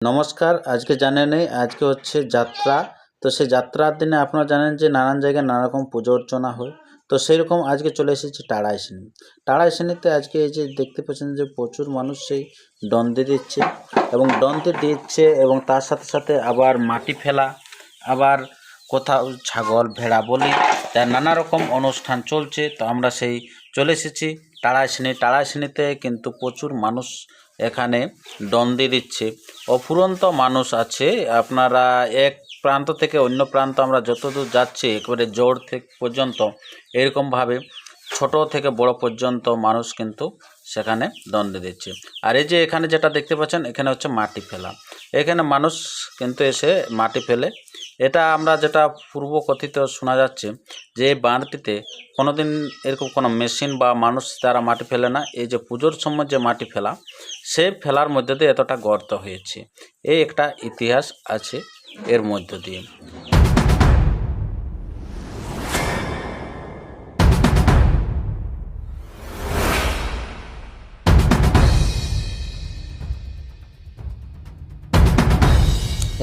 নমস্কার, আজকে জানেন আজকে হচ্ছে যাত্রা। তো সেই যাত্রার দিনে আপনারা জানেন যে নানান জায়গায় নানা রকম পুজো অর্চনা হয়। তো সেই রকম আজকে চলে এসেছি টাড়াইশিনি টাড়াইশিনিতে আজকে এই যে দেখতে পাচ্ছেন যে প্রচুর মানুষ সেই ডন্দি দিচ্ছে এবং ডন্দি দিচ্ছে এবং তার সাথে সাথে আবার মাটি ফেলা, আবার কোথাও ছাগল ভেড়া বলি তার নানা রকম অনুষ্ঠান চলছে। তো আমরা সেই চলে এসেছি টাড়াইশিনি টাড়াইশিনিতে কিন্তু প্রচুর মানুষ এখানে ডন্দি দিচ্ছে। অফুরন্ত মানুষ আছে। আপনারা এক প্রান্ত থেকে অন্য প্রান্ত আমরা যতদূর যাচ্ছি, একেবারে জোর থেকে পর্যন্ত, এরকমভাবে ছোট থেকে বড় পর্যন্ত মানুষ কিন্তু সেখানে দণ্ডে দিচ্ছে। আর এই যে এখানে যেটা দেখতে পাচ্ছেন, এখানে হচ্ছে মাটি ফেলা। এখানে মানুষ কিন্তু এসে মাটি ফেলে এটা আমরা যেটা পূর্ব কথিত শোনা যাচ্ছে যে এই বাঁধটিতে কোনোদিন এরকম কোনো মেশিন বা মানুষ তারা মাটি ফেলে না। এই যে পুজোর সময় যে মাটি ফেলা, সে ফেলার মধ্যে দিয়ে এতটা গর্ত হয়েছে। এই একটা ইতিহাস আছে এর মধ্য দিয়ে।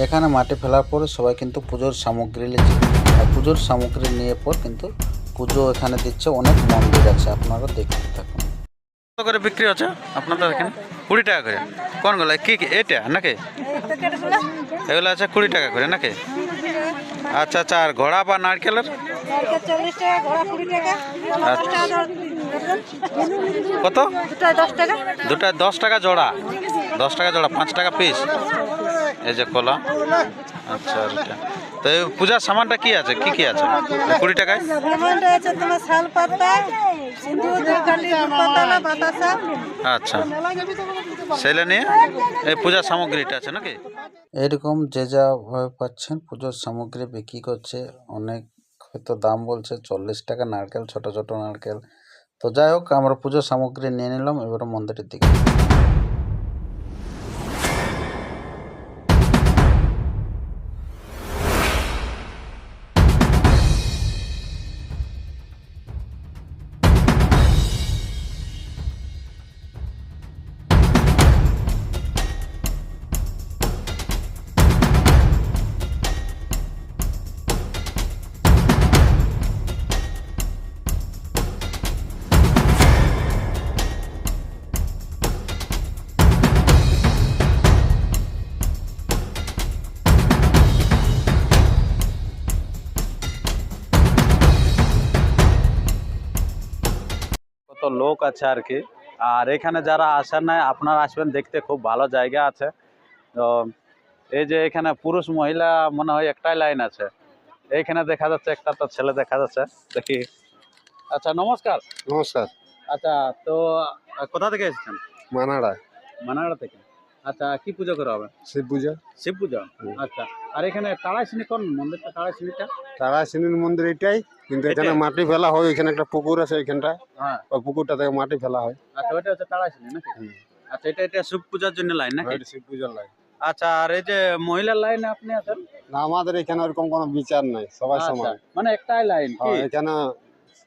এখানে মাটি ফেলার পরে সবাই কিন্তু পুজোর সামগ্রী নিচ্ছে আর পুজোর সামগ্রী নিয়ে পর কিন্তু পুজো এখানে দিচ্ছে অনেক মন্দির আছে আপনারা দেখতে থাকুন। কত করে বিক্রি হচ্ছে আপনাদের এখানে? কুড়ি টাকা করে। কোনগুলো কি কি এটা নাকি? এগুলো আছে কুড়ি টাকা করে নাকি? আচ্ছা আচ্ছা আর ঘোড়া বা নারকেলের। কত? দুটায় টাকা। দুটা দশ টাকা জোড়া। দশ টাকা জোড়া পাঁচ টাকা পিস। এই যে কলা। আচ্ছা এটা। তো এই পূজার সামানটা কি আছে? কি কি আছে? কুড়ি টাকায়? লেমনটা আছে তোমার শাল পাতা আচ্ছা। সেলে নিয়ে এই পূজার সামগ্রীটা আছে নাকি? এরকম যে যা পাচ্ছেন, পুজোর সামগ্রী বিক্রি করছে, অনেক হয়তো দাম বলছে, চল্লিশ টাকা নারকেল, ছোট ছোট নারকেল। তো যাই হোক, আমরা পুজোর সামগ্রী নিয়ে নিলাম, এবারে মন্দিরের দিকে। লোক আছে আর কি। আর এখানে যারা আসেন না আপনারা আসবেন দেখতে খুব ভালো জায়গা আছে। তো এই যে এখানে পুরুষ মহিলা মনে হয় একটাই লাইন আছে। এইখানে দেখা যাচ্ছে একটা তো ছেলে দেখা যাচ্ছে। দেখি। আচ্ছা নমস্কার। নমস্কার। আচ্ছা তো কোথা থেকে এসেছেন? মানাড়া মানাড়া থেকে। আচ্ছা কি পুজো করা হবে? শিব পূজা। শিব পুজো? আচ্ছা আর এখানে তাড়াইশিনি কোন মন্দিরটা তাড়াইশিনিটা তারাশিনীর মন্দির এটাই কিন্তু এখানে মাটি ফেলা হয় এখানে একটা পুকুর আছে এখানটা হ্যাঁ। ওই পুকুরটা থেকে মাটি ফেলা হয়। আচ্ছা ওইটা হচ্ছে তাড়াইশিনি নাকি? আচ্ছা এটা এটা শিব পূজার জন্য লাইন নাকি? শিব পূজার লাইন আচ্ছা আর এই যে মহিলার লাইনে আপনি আছেন? না আমাদের এখানে ওরকম কোনো বিচার নাই সবাই আচ্ছা, সমান। মানে একটাই লাইন কি? হ্যাঁ, এখানে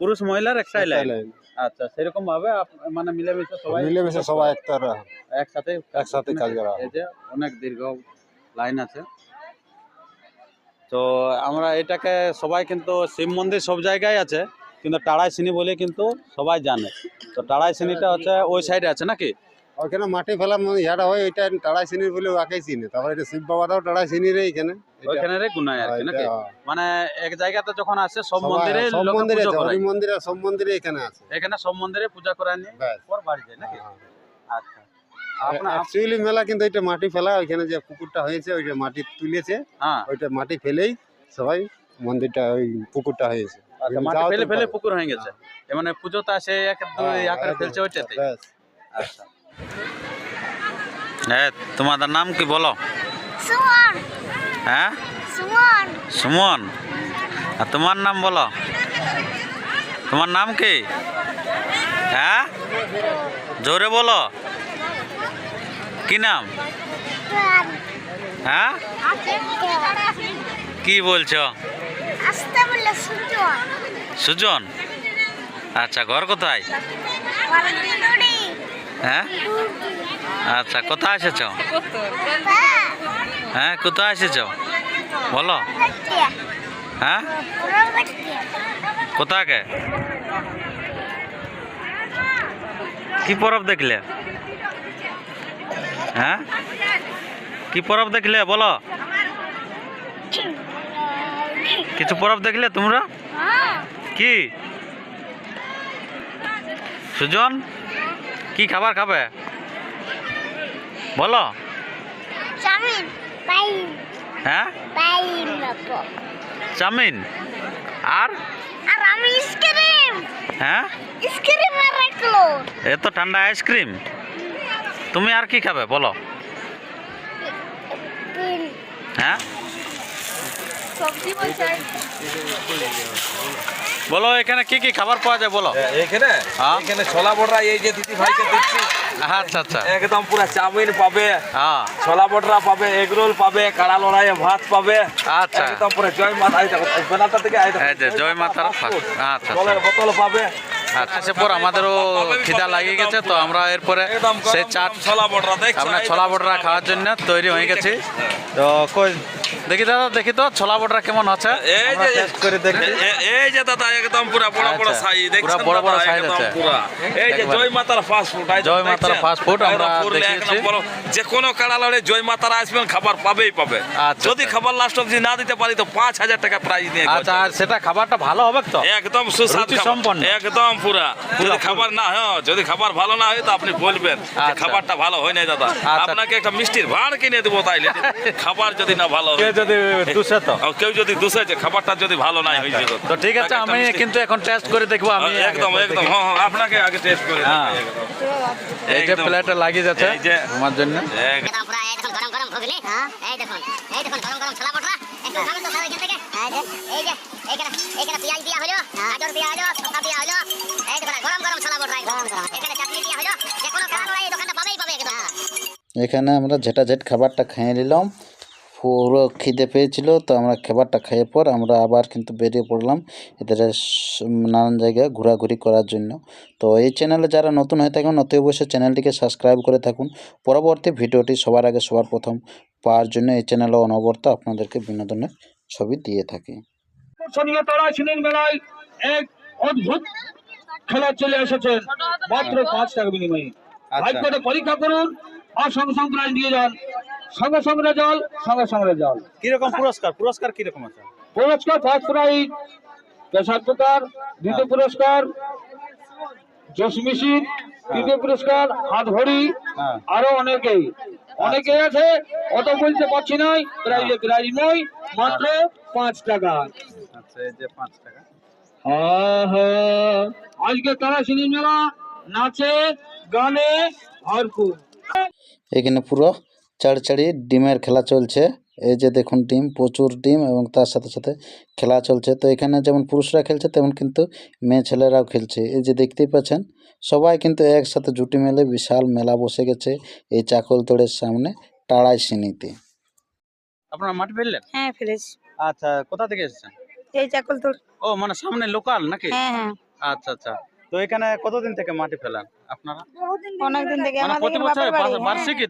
পুরুষ মহিলার একটাই একটাই লাইন লাইন। আচ্ছা সেরকম ভাবে মানে মিলেমিশে সবাই মিলেমিশে সবাই একটা একসাথে একসাথে কাজ করা। হয়। এই যে অনেক দীর্ঘ লাইন আছে। তো আমরা এটাকে সবাই কিন্তু শিব মন্দির সব জায়গায় আছে কিন্তু টাড়াই সিনি বলে কিন্তু সবাই জানে। তো টাড়াই সিনিটা হচ্ছে ওই সাইডে আছে নাকি? ওখানে মাটি ফেলা মানে ইহাটা হয় এটা টাড়াইশিনির বলে ওকেই চিনে। তারপরে এটা শিব বাবাটাও এখানে। এটা- ওইখানে রে গুনায় আর নাকি? হ্যাঁ। মানে এক জায়গাতে যখন আসে সব মন্দিরে সব মন্দিরে হরি মন্দিরে সব মন্দিরে এখানে আছে। এখানে সব মন্দিরে পূজা করা নিয়ে। পর বাড়ি যায় নাকি? হ্যাঁ। আচ্ছা। অ্যাকচুয়ালি মেলা কিন্তু এটা মাটি ফেলা ওইখানে যে পুকুরটা হয়েছে ওইটা মাটি তুলেছে। হ্যাঁ। ওইটা মাটি ফেলেই সবাই মন্দিরটা ওই পুকুরটা হয়েছে। আচ্ছা মাটি ফেলে ফেলে পুকুর হয়ে গেছে। মানে পুজোতে আসে এক আকারে ফেলছে ওইটাতে আচ্ছা। হ্যাঁ তোমাদের নাম কি বলো? হ্যাঁ? সুমন। আর তোমার নাম বলো? তোমার নাম কি? হ্যাঁ? জোরে বলো। কি নাম? হ্যাঁ? কি বলছো? সুজন। আচ্ছা ঘর কোথায়? হ্যাঁ? আচ্ছা কোথায় এসেছ? হ্যাঁ কোথায় এসেছ? বলো। হ্যাঁ? কোথাকে? কি পরব দেখলে? হ্যাঁ? কি পরব দেখলে? বলো। কিছু পরব দেখলে তোমরা? হ্যাঁ। কি? সুজন? কি খাবার খাবে? বলো। হ্যাঁ? চাউমিন। আর? আর আমি আইসক্রিম হ্যাঁ? আইসক্রিম রাখল এত ঠান্ডা আইসক্রিম তুমি আর কি খাবে বলো। হ্যাঁ? সবজি বলো এখানে কি কি খাবার পাওয়া যায় বলো এখানে হ্যাঁ। এখানে ছোলা বড়রা এই যে দিদি ভাইকে দিচ্ছি আচ্ছা আচ্ছা একদম পুরো চাউমিন পাবে হ্যাঁ ছোলা বড়রা পাবে এগ রোল পাবে কাড়া লড়াইয়ে ভাত পাবে আচ্ছা। একদম পুরো জয় মাতা বেনাতা থেকে। যে জয় মাতার। আচ্ছা জলের বোতল পাবে আচ্ছা আমাদেরও খিদা লাগিয়ে গেছে তো আমরা এরপরে সেই চাট ছোলা বড়রা দেখছ আমরা ছোলা। বটরা খাওয়ার জন্য তৈরি হয়ে গেছি তো কই দেখি দাদা দেখি তো ছোলা বটরা কেমন আছে এই যে করে দেখি এই যে দাদা একদম পুরা বড় বড় আচ্ছা, সাইজ পুরা দেখছেন বড় বড় একদম আছে। পুরা এই যে জয় মাতার ফাস্ট ফুড জয় মাতার fast food আমরা দেখিয়েছি। যে কোনো কাড়া লড়ে জয় মাতার আসবেন খাবার পাবেই পাবে আচ্ছা, যদি আচ্ছা। খাবার লাস্ট অবধি না দিতে পারি তো পাঁচ হাজার টাকা প্রাইজ নিয়ে আচ্ছা আর সেটা খাবারটা ভালো হবে তো একদম সুস্বাদ। সম্পন্ন। একদম পুরা যদি খাবার না হয় যদি খাবার ভালো না হয় তো আপনি বলবেন। খাবারটা ভালো হয় নাই দাদা। আপনাকে একটা মিষ্টির ভাঁড় কিনে দেবো তাইলে খাবার যদি না ভালো হয় যদি দুশো তো। কেউ যদি দুসে যে খাবারটা যদি ভালো নাই হয়েছে তো ঠিক আছে আমি কিন্তু এখন টেস্ট করে দেখব আমি একদম একদম হ্যাঁ হ্যাঁ, আপনাকে আগে টেস্ট করে হ্যাঁ। এই যে একদম। প্লেটে লাগিয়ে যাচ্ছে এই যে- আমার জন্য। পুরো এই দেখুন গরম গরম ঘুগনি এই দেখুন এই দেখুন গরম গরম ছোলা একটু খাবেন তো থেকে? এই যে। এই যে এইখানে এইখানে পেঁয়াজ দেওয়া হলো গাজর দেওয়া হলো শসা দেওয়া হলো। এই দেখুন গরম গরম ছোলা বটরা এখানে চাটনি দেওয়া হলো। যে কোনো খাবার এই দোকানটা পাবেই পাবে একদম। এখানে আমরা ঝেটাঝেট খাবারটা খেয়ে নিলাম। পুরো খিদে পেয়েছিল তো আমরা খাবারটা খেয়ে পর আমরা আবার কিন্তু বেরিয়ে পড়লাম এদের নানান জায়গায় ঘোরাঘুরি করার জন্য। তো এই চ্যানেলে যারা নতুন হয়ে থাকেন অতি অবশ্যই চ্যানেলটিকে সাবস্ক্রাইব করে থাকুন। পরবর্তী ভিডিওটি সবার আগে সবার প্রথম পাওয়ার জন্য এই চ্যানেলে অনবরত আপনাদেরকে বিনোদনের ছবি দিয়ে থাকি। তারা ছিলেন মেলায় এক অদ্ভুত খেলা চলে এসেছে মাত্র পাঁচ টাকা বিনিময়ে। ভাগ্যটা পরীক্ষা করুন আর সঙ্গে দিয়ে যান। সঙ্গে সঙ্গে জল সঙ্গে সঙ্গে জল। কীরকম পুরস্কার? পুরস্কার কীরকম আছে? পুরস্কার ফার্স্ট প্রাইজ প্রেসার কুকার দ্বিতীয় পুরস্কার জোস মেশিন তৃতীয় পুরস্কার হাত ঘড়ি হ্যাঁ। আরও অনেকেই। অনেকে আছে অত বলতে পারছি না প্রাইজে প্রাইজ নয় মাত্র পাঁচ টাকা। আচ্ছা এই যে পাঁচ টাকা। হ্যাঁ হ্যাঁ আজকে তারা সিনেমা মেলা নাচে গানে ভরপুর। এখানে পুরো চাড়চাড়ি ডিমের খেলা চলছে। এই যে দেখুন ডিম প্রচুর ডিম এবং তার সাথে সাথে খেলা চলছে। তো এখানে যেমন পুরুষরা খেলছে তেমন কিন্তু মেয়ে ছেলেরাও খেলছে। এই যে দেখতেই পাচ্ছেন সবাই কিন্তু একসাথে জুটি মেলে বিশাল মেলা বসে গেছে এই চাকলতোড়ের সামনে টাড়াই সিনিতে আপনারা মাটি ফেললেন হ্যাঁ ফেলেছি আচ্ছা কোথা থেকে এসেছেন? এই চাকল তোর ও মানে সামনে লোকাল নাকি? হ্যাঁ হ্যাঁ। আচ্ছা আচ্ছা। তো এখানে কতদিন থেকে মাটি ফেলেন আপনারা? অনেকদিন থেকে। মানে আমাদের প্রতি বছর বাপের বাড়ি, হ্যাঁ। বার্ষিকী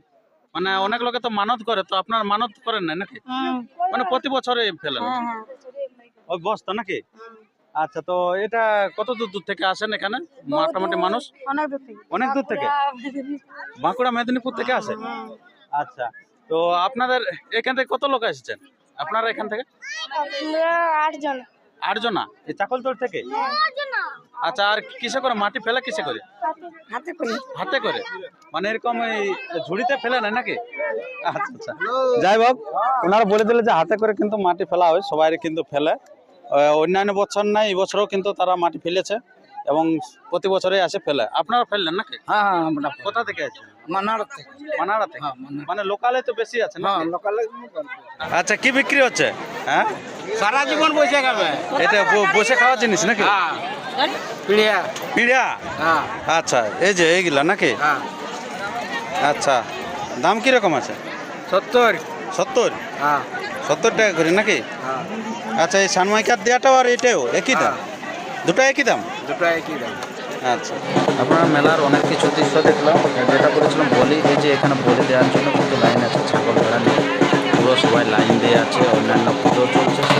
মানে অনেক লোকে তো মানত করে তো আপনার মানত করেন না নাকি? মানে প্রতি বছরে ফেলেন? হ্যাঁ হ্যাঁ। ওই বস্তা নাকি? আচ্ছা তো এটা কত দূর দূর থেকে আসেন এখানে? মোটামুটি মানুষ? অনেক দূর থেকে। বাঁকুড়া মেদিনীপুর। থেকে আসে? আচ্ছা তো আপনাদের এখান থেকে কত লোক এসেছেন? আপনারা এখান থেকে? আটজন। আটজনা? এই চাকলতোড় থেকে? আচ্ছা আর কিসে করে? মাটি ফেলে কিসে করে? হাতে করে। হাতে করে? মানে এরকম ওই ঝুড়িতে ফেলে না নাকি? আচ্ছা আচ্ছা। যাই হোক ওনারা বলে দিলে যে হাতে করে কিন্তু মাটি ফেলা হয় সবাই কিন্তু ফেলে। অন্যান্য বছর নাই এবছরও বছরও কিন্তু তারা মাটি ফেলেছে। এবং প্রতি বছরই আসে ফেলে। আপনারা ফেললেন নাকি? হ্যাঁ হ্যাঁ আমরা কোথা থেকে আছে মানার থেকে। মানাড়া থেকে মানে লোকালে তো বেশি আছে না হ্যাঁ লোকালে আচ্ছা কি বিক্রি হচ্ছে? হ্যাঁ? সারা জীবন বসে খাবে। এটা ব- বসে খাওয়ার জিনিস নাকি? হ্যাঁ। পিড়িয়া। পিড়া হ্যাঁ। আচ্ছা এই যে এইগুলা নাকি? হ্যাঁ। আচ্ছা দাম কীরকম আছে? সত্তর। সত্তর? হ্যাঁ। সত্তর টাকা করে নাকি? হ্যাঁ। আচ্ছা এই সানমাইকার দেওয়াটাও আর এটাও একই দাম? দুটো একই দাম? দুটো একই দাম। আচ্ছা। আপনারা মেলার অনেক কিছু দৃশ্য দেখলাম। যেটা করেছিলাম বলি এই যে এখানে বলি দেওয়ার জন্য কিন্তু লাইন আছে ছাগল ভেড়া নিয়ে। পুরো সবাই লাইন দিয়ে আছে অন্যান্য পুজো চলছে।